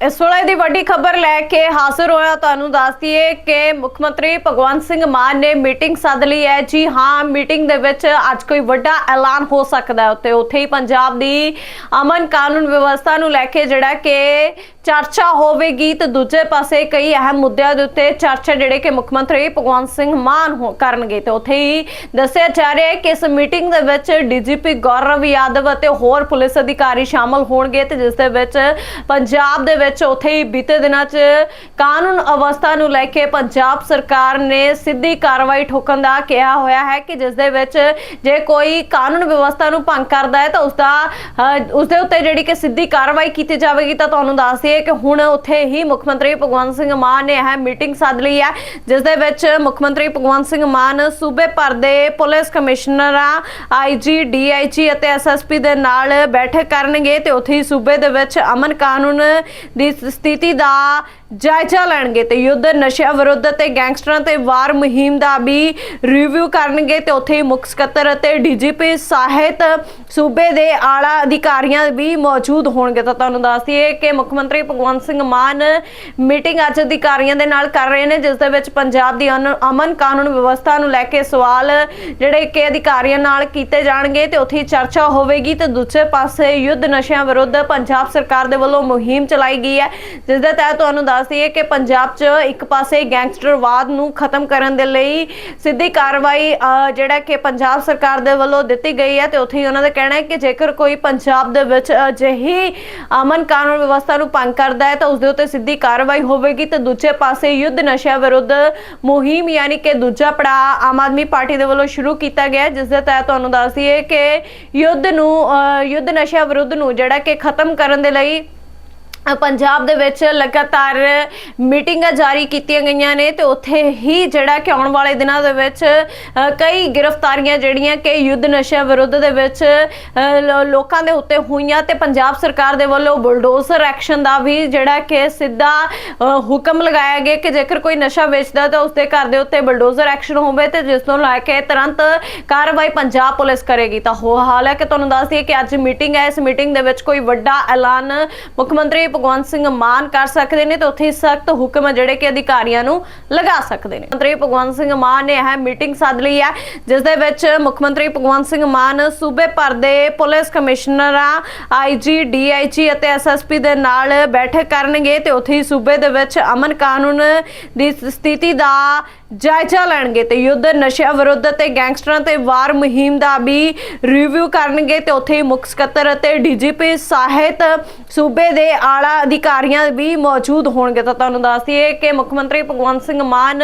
ਇਸ ਵੇਲੇ ਦੀ ਵੱਡੀ ਖਬਰ ਲੈ ਕੇ ਹਾਜ਼ਰ ਹੋਇਆ ਤੁਹਾਨੂੰ ਦੱਸ ਕਿ ਮੁੱਖ ਮੰਤਰੀ ਭਗਵੰਤ ਸਿੰਘ ਮਾਨ ਨੇ ਮੀਟਿੰਗ ਸੱਦ ਲਈ ਹੈ। ਜੀ ਹਾਂ, ਮੀਟਿੰਗ ਦੇ ਵਿੱਚ ਅੱਜ ਕੋਈ ਵੱਡਾ ਐਲਾਨ ਹੋ ਸਕਦਾ ਹੈ। ਉੱਤੇ ਉੱਥੇ ਹੀ ਪੰਜਾਬ ਦੀ ਅਮਨ ਕਾਨੂੰਨ ਵਿਵਸਥਾ ਨੂੰ ਲੈ ਕੇ ਜਿਹੜਾ ਕਿ ਚਰਚਾ ਹੋਵੇਗੀ ਤੇ ਦੂਜੇ ਪਾਸੇ ਕਈ ਅਹਿਮ ਮੁੱਦਿਆਂ ਦੇ ਉੱਤੇ ਚਰਚਾ ਜਿਹੜੇ ਕਿ ਮੁੱਖ ਮੰਤਰੀ ਭਗਵੰਤ ਸਿੰਘ ਮਾਨ ਕਰਨਗੇ ਤੇ ਉੱਥੇ ਹੀ ਦੱਸਿਆ ਜਾ ਰਿਹਾ ਹੈ ਕਿ ਇਸ ਮੀਟਿੰਗ ਦੇ ਵਿੱਚ ਡੀਜੀਪੀ ਗੌਰਵ ਯਾਦਵ ਅਤੇ ਹੋਰ ਪੁਲਿਸ ਅਧਿਕਾਰੀ ਸ਼ਾਮਲ ਹੋਣਗੇ ਤੇ ਜਿਸ ਦੇ ਵਿੱਚ ਪੰਜਾਬ ਦੇ ਵਿੱਚ ਉੱਥੇ ਹੀ ਬੀਤੇ ਦਿਨਾਂ 'ਚ ਕਾਨੂੰਨ ਅਵਸਥਾ ਨੂੰ ਲੈ ਕੇ ਪੰਜਾਬ ਸਰਕਾਰ ਨੇ ਸਿੱਧੀ ਕਾਰਵਾਈ ਠੋਕਣ ਦਾ ਕਿਹਾ ਹੋਇਆ ਹੈ ਕਿ ਜਿਸ ਦੇ ਵਿੱਚ ਜੇ ਕੋਈ ਕਾਨੂੰਨ ਵਿਵਸਥਾ ਨੂੰ ਭੰਗ ਕਰਦਾ ਹੈ ਤਾਂ ਉਸ ਦਾ ਉਸ ਦੇ ਉੱਤੇ ਜਿਹੜੀ ਕਿ ਸਿੱਧੀ ਕਾਰਵਾਈ ਕੀਤੀ ਜਾਵੇਗੀ ਤਾਂ ਤੁਹਾਨੂੰ ਦੱਸ ਦਈਏ ਕਿ ਹੁਣ ਉੱਥੇ ਹੀ ਮੁੱਖ ਮੰਤਰੀ ਭਗਵੰਤ ਸਿੰਘ ਮਾਨ ਨੇ ਇਹ ਮੀਟਿੰਗ ਸੱਦ ਲਈ ਹੈ, ਜਿਸ ਦੇ ਵਿੱਚ ਮੁੱਖ ਮੰਤਰੀ ਭਗਵੰਤ ਸਿੰਘ ਮਾਨ ਸੂਬੇ ਭਰ ਦੇ ਪੁਲਿਸ ਕਮਿਸ਼ਨਰਾਂ ਆਈਜੀ ਡੀਆਈਜੀ ਅਤੇ ਐਸਐਸਪੀ ਦੇ ਨਾਲ ਬੈਠਕ ਕਰਨਗੇ ਤੇ ਉੱਥੇ ਹੀ ਸੂਬੇ ਦੇ ਵਿੱਚ ਅਮਨ ਕਾਨੂੰਨ ਦੀ ਸਥਿਤੀ ਦਾ ਜਾਇਜ਼ਾ ਲੈਣਗੇ ਤੇ ਯੁੱਧ ਨਸ਼ਿਆਂ ਵਿਰੁੱਧ ਤੇ ਗੈਂਗਸਟਰਾਂ ਤੇ ਵਾਰ ਮੁਹਿੰਮ ਦਾ ਵੀ ਰਿਵਿਊ ਕਰਨਗੇ ਤੇ ਉੱਥੇ ਹੀ ਮੁੱਖ ਸਕੱਤਰ ਅਤੇ ਡੀਜੀਪੀ ਸਾਹਿਤ ਸੂਬੇ ਦੇ ਆਲਾ ਅਧਿਕਾਰੀਆਂ ਵੀ ਮੌਜੂਦ ਹੋਣਗੇ। ਤਾਂ ਤੁਹਾਨੂੰ ਦੱਸ ਦਈਏ ਕਿ ਮੁੱਖ ਮੰਤਰੀ ਭਗਵੰਤ ਸਿੰਘ ਮਾਨ ਮੀਟਿੰਗ ਅੱਜ ਅਧਿਕਾਰੀਆਂ ਦੇ ਨਾਲ ਕਰ ਰਹੇ ਨੇ, ਜਿਸ ਦੇ ਵਿੱਚ ਪੰਜਾਬ ਦੀ ਅਨ- ਅਮਨ ਕਾਨੂੰਨ ਵਿਵਸਥਾ ਨੂੰ ਲੈ ਕੇ ਸਵਾਲ ਜਿਹੜੇ ਕਿ ਅਧਿਕਾਰੀਆਂ ਨਾਲ ਕੀਤੇ ਜਾਣਗੇ ਤੇ ਉੱਥੇ ਚਰਚਾ ਹੋਵੇਗੀ ਤੇ ਦੂਜੇ ਪਾਸੇ ਯੁੱਧ ਨਸ਼ਿਆਂ ਵਿਰੁੱਧ ਪੰਜਾਬ ਸਰਕਾਰ ਦੇ ਵੱਲੋਂ ਮੁਹਿੰਮ ਚਲਾਈ ਗਈ ਹੈ। ਜਿਸ ਦੇ ਤਹਿਤ ਤੁਹਾਨੂੰ ਦੱਸ ਦਈਏ ਕਿ ਪੰਜਾਬ 'ਚ ਇੱਕ ਪਾਸੇ ਗੈਂਗਸਟਰਵਾਦ ਨੂੰ ਖਤਮ ਕਰਨ ਦੇ ਲਈ ਸਿੱਧੀ ਕਾਰਵਾਈ ਜਿਹੜਾ ਕਿ ਪੰਜਾਬ ਸਰਕਾਰ ਦੇ ਵੱਲੋਂ ਦਿੱਤੀ ਗਈ ਹੈ ਤੇ ਉੱਥੇ ਹੀ ਉਹਨਾਂ ਦਾ ਕਹਿਣਾ ਹੈ ਕਿ ਜੇਕਰ ਕੋਈ ਪੰਜਾਬ ਦੇ ਵਿੱਚ ਅਜਿਹੀ ਅਮਨ ਕਾਨੂੰਨ ਵਿਵਸਥਾ ਨੂੰ ਭੰਗ ਕਰਦਾ ਹੈ ਤਾਂ ਉਸ ਦੇ ਉੱਤੇ ਸਿੱਧੀ ਕਾਰਵਾਈ ਹੋਵੇਗੀ ਤੇ ਦੂਜੇ ਪਾਸੇ ਯੁੱਧ ਨਸ਼ਿਆਂ ਵਿਰੁੱਧ ਮੁਹਿੰਮ ਯਾਨੀ ਕਿ ਦੂਜਾ ਪੜਾਅ ਆਮ ਆਦਮੀ ਪਾਰਟੀ ਦੇ ਵੱਲੋਂ ਸ਼ੁਰੂ ਕੀਤਾ ਗਿਆ ਹੈ, ਜਿਸ ਦੇ ਤਹਿਤ ਤੁਹਾਨੂੰ ਦੱਸ ਦਈਏ ਕਿ ਯੁੱਧ ਨੂੰ ਅਹ, ਯੁੱਧ ਨਸ਼ਿਆਂ ਵਿਰੁੱਧ ਨੂੰ ਜਿਹੜਾ ਕਿ ਖਤਮ ਕਰਨ ਦੇ ਲਈ ਪੰਜਾਬ ਦੇ ਵਿੱਚ ਲਗਾਤਾਰ ਮੀਟਿੰਗਾਂ ਜਾਰੀ ਕੀਤੀਆਂ ਗਈਆਂ ਨੇ ਤੇ ਉੱਥੇ ਹੀ ਜਿਹੜਾ ਕਿ ਆਉਣ ਵਾਲੇ ਦਿਨਾਂ ਦੇ ਵਿੱਚ ਕਈ ਗ੍ਰਿਫਤਾਰੀਆਂ ਜਿਹੜੀਆਂ ਕਿ ਯੁੱਧ ਨਸ਼ਿਆਂ ਵਿਰੁੱਧ ਦੇ ਵਿੱਚ ਲੋਕਾਂ ਦੇ ਉੱਤੇ ਹੋਈਆਂ ਤੇ ਪੰਜਾਬ ਸਰਕਾਰ ਦੇ ਵੱਲੋਂ ਬੁਲਡੋਜ਼ਰ ਐਕਸ਼ਨ ਦਾ ਵੀ ਜਿਹੜਾ ਕਿ ਸਿੱਧਾ ਹੁਕਮ ਲਗਾਇਆ ਗਿਆ ਕਿ ਜੇਕਰ ਕੋਈ ਨਸ਼ਾ ਵੇਚਦਾ ਤਾਂ ਉਸਦੇ ਘਰ ਦੇ ਉੱਤੇ ਬੁਲਡੋਜ਼ਰ ਐਕਸ਼ਨ ਹੋਵੇ ਤੇ ਜਿਸ ਤੋਂ ਲੈ ਕੇ ਤੁਰੰਤ ਕਾਰਵਾਈ ਪੰਜਾਬ ਪੁਲਿਸ ਕਰੇਗੀ। ਤਾਂ ਹੋ, ਹਾਲ ਹੈ ਕਿ ਤੁਹਾਨੂੰ ਦੱਸ ਦਈਏ ਕਿ ਅੱਜ ਮੀਟਿੰਗ ਹੈ। ਇਸ ਮੀਟਿੰਗ ਦੇ ਵਿੱਚ ਕੋਈ ਵੱਡਾ ਐਲਾਨ ਮੁੱਖ ਮੰਤਰੀ ਭਗਵੰਤ ਸਿੰਘ ਮਾਨ ਕਰ ਸਕਦੇ ਨੇ ਤੇ ਉੱਥੇ ਸਖਤ ਹੁਕਮ ਜਿਹੜੇ ਕਿ ਅਧਿਕਾਰੀਆਂ ਨੂੰ ਲਗਾ ਸਕਦੇ ਨੇ। ਮੰਤਰੀ ਭਗਵੰਤ ਸਿੰਘ ਮਾਨ ਨੇ ਇਹ ਮੀਟਿੰਗ ਸੱਦ ਲਈ ਹੈ, ਜਿਸ ਦੇ ਵਿੱਚ ਮੁੱਖ ਮੰਤਰੀ ਭਗਵੰਤ ਸਿੰਘ ਮਾਨ ਸੂਬੇ ਭਰ ਦੇ ਪੁਲਿਸ ਕਮਿਸ਼ਨਰਾਂ ਆਈਜੀ ਡੀਆਈਜੀ ਅਤੇ ਐਸਐਸਪੀ ਦੇ ਨਾਲ ਬੈਠਕ ਕਰਨਗੇ ਤੇ ਉੱਥੇ ਹੀ ਸੂਬੇ ਦੇ ਵਿੱਚ ਅਮਨ ਕਾਨੂੰਨ ਦੀ ਸਥਿਤੀ ਦਾ ਜਾਇਜ਼ਾ ਲੈਣਗੇ ਤੇ ਯੁੱਧ ਨਸ਼ਿਆਂ ਵਿਰੁੱਧ ਤੇ ਗੈਂਗਸਟਰਾਂ ਤੇ ਵਾਰ ਮੁਹਿੰਮ ਦਾ ਵੀ ਰਿਵਿਊ ਕਰਨਗੇ ਤੇ ਉੱਥੇ ਹੀ ਮੁੱਖ ਸਕੱਤਰ ਅਤੇ ਡੀਜੀਪੀ ਸਾਹਿਤ ਸੂਬੇ ਦੇ ਆਲਾ ਅਧਿਕਾਰੀਆਂ ਵੀ ਮੌਜੂਦ ਹੋਣਗੇ ਤਾਂ ਤੁਹਾਨੂੰ ਦੱਸ ਦਈਏ ਕਿ ਮੁੱਖ ਮੰਤਰੀ ਭਗਵੰਤ ਸਿੰਘ ਮਾਨ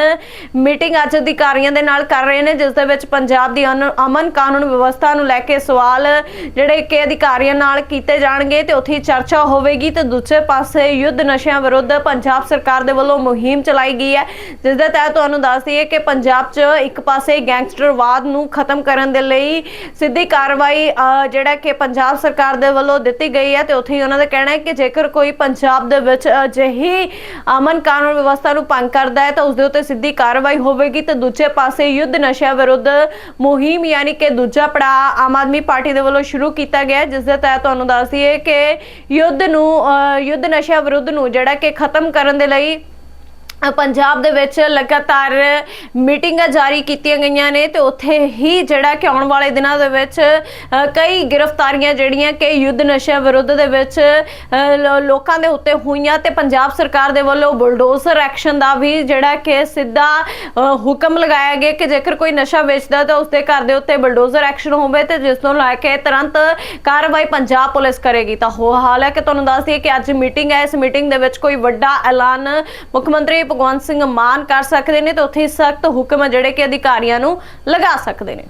ਮੀਟਿੰਗ ਅੱਜ ਅਧਿਕਾਰੀਆਂ ਦੇ ਨਾਲ ਕਰ ਰਹੇ ਨੇ, ਜਿਸ ਦੇ ਵਿੱਚ ਪੰਜਾਬ ਦੀ ਅਨ- ਅਮਨ ਕਾਨੂੰਨ ਵਿਵਸਥਾ ਨੂੰ ਲੈ ਕੇ ਸਵਾਲ ਜਿਹੜੇ ਕਿ ਅਧਿਕਾਰੀਆਂ ਨਾਲ ਕੀਤੇ ਜਾਣਗੇ ਤੇ ਉੱਥੇ ਹੀ ਚਰਚਾ ਹੋਵੇਗੀ ਤੇ ਦੂਜੇ ਪਾਸੇ ਯੁੱਧ ਨਸ਼ਿਆਂ ਵਿਰੁੱਧ ਪੰਜਾਬ ਸਰਕਾਰ ਦੇ ਵੱਲੋਂ ਮੁਹਿੰਮ ਚਲਾਈ ਗਈ ਹੈ, ਜਿਸ ਦੇ ਤਹਿਤ ਤੁਹਾਨੂੰ ਦੱਸ ਦਈਏ ਕਿ ਪੰਜਾਬ 'ਚ ਇੱਕ ਪਾਸੇ ਗੈਂਗਸਟਰਵਾਦ ਨੂੰ ਖਤਮ ਕਰਨ ਦੇ ਲਈ ਸਿੱਧੀ ਕਾਰਵਾਈ ਜਿਹੜਾ ਕਿ ਪੰਜਾਬ ਸਰਕਾਰ ਦੇ ਵੱਲੋਂ ਦਿੱਤੀ ਗਈ ਹੈ ਤੇ ਉੱਥੇ ਹੀ ਉਹਨਾਂ ਦਾ ਕਹਿਣਾ ਹੈ ਕਿ ਜੇਕਰ ਕੋਈ ਪੰਜਾਬ ਦੇ ਵਿੱਚ ਅਜਿਹੀ ਅਮਨ ਕਾਨੂੰਨ ਵਿਵਸਥਾ ਨੂੰ ਭੰਗ ਕਰਦਾ ਹੈ ਤਾਂ ਉਸ ਦੇ ਉੱਤੇ ਸਿੱਧੀ ਕਾਰਵਾਈ ਹੋਵੇਗੀ ਤੇ ਦੂਜੇ ਪਾਸੇ ਯੁੱਧ ਨਸ਼ਿਆਂ ਵਿਰੁੱਧ ਮੁਹਿੰਮ ਯਾਨੀ ਕਿ ਦੂਜਾ ਪੜਾਅ ਆਮ ਆਦਮੀ ਪਾਰਟੀ ਦੇ ਵੱਲੋਂ ਸ਼ੁਰੂ ਕੀਤਾ ਗਿਆ ਜਿਸ ਦੇ ਤਹਿਤ ਤੁਹਾਨੂੰ ਦੱਸ ਦਈਏ ਕਿ ਯੁੱਧ ਨੂੰ ਅਹ, ਯੁੱਧ ਨਸ਼ਿਆਂ ਵਿਰੁੱਧ ਨੂੰ ਜਿਹੜਾ ਕਿ ਖਤਮ ਕਰਨ ਦੇ ਲਈ ਪੰਜਾਬ ਦੇ ਵਿੱਚ ਲਗਾਤਾਰ ਮੀਟਿੰਗਾਂ ਜਾਰੀ ਕੀਤੀਆਂ ਗਈਆਂ ਨੇ ਤੇ ਉੱਥੇ ਹੀ ਜਿਹੜਾ ਕਿ ਆਉਣ ਵਾਲੇ ਦਿਨਾਂ ਦੇ ਵਿੱਚ ਕਈ ਗ੍ਰਿਫਤਾਰੀਆਂ ਜਿਹੜੀਆਂ ਕਿ ਯੁੱਧ ਨਸ਼ਿਆਂ ਵਿਰੁੱਧ ਦੇ ਵਿੱਚ ਲੋਕਾਂ ਦੇ ਉੱਤੇ ਹੋਈਆਂ ਤੇ ਪੰਜਾਬ ਸਰਕਾਰ ਦੇ ਵੱਲੋਂ ਬੁਲਡੋਜ਼ਰ ਐਕਸ਼ਨ ਦਾ ਵੀ ਜਿਹੜਾ ਕਿ ਸਿੱਧਾ ਹੁਕਮ ਲਗਾਇਆ ਗਿਆ ਕਿ ਜੇਕਰ ਕੋਈ ਨਸ਼ਾ ਵੇਚਦਾ ਤਾਂ ਉਸਦੇ ਘਰ ਦੇ ਉੱਤੇ ਬੁਲਡੋਜ਼ਰ ਐਕਸ਼ਨ ਹੋਵੇ ਤੇ ਜਿਸ ਤੋਂ ਲੈ ਕੇ ਤੁਰੰਤ ਕਾਰਵਾਈ ਪੰਜਾਬ ਪੁਲਿਸ ਕਰੇਗੀ। ਤਾਂ ਹੋ, ਹਾਲ ਹੈ ਕਿ ਤੁਹਾਨੂੰ ਦੱਸ ਦਈਏ ਕਿ ਅੱਜ ਮੀਟਿੰਗ ਹੈ। ਇਸ ਮੀਟਿੰਗ ਦੇ ਵਿੱਚ ਕੋਈ ਵੱਡਾ ਐਲਾਨ ਮੁੱਖ ਮੰਤਰੀ ਭਗਵੰਤ ਸਿੰਘ ਮਾਨ ਕਰ ਸਕਦੇ ਨੇ ਤੇ ਉੱਥੇ ਸਖਤ ਹੁਕਮ ਜਿਹੜੇ ਕਿ ਅਧਿਕਾਰੀਆਂ ਨੂੰ ਲਗਾ ਸਕਦੇ ਨੇ।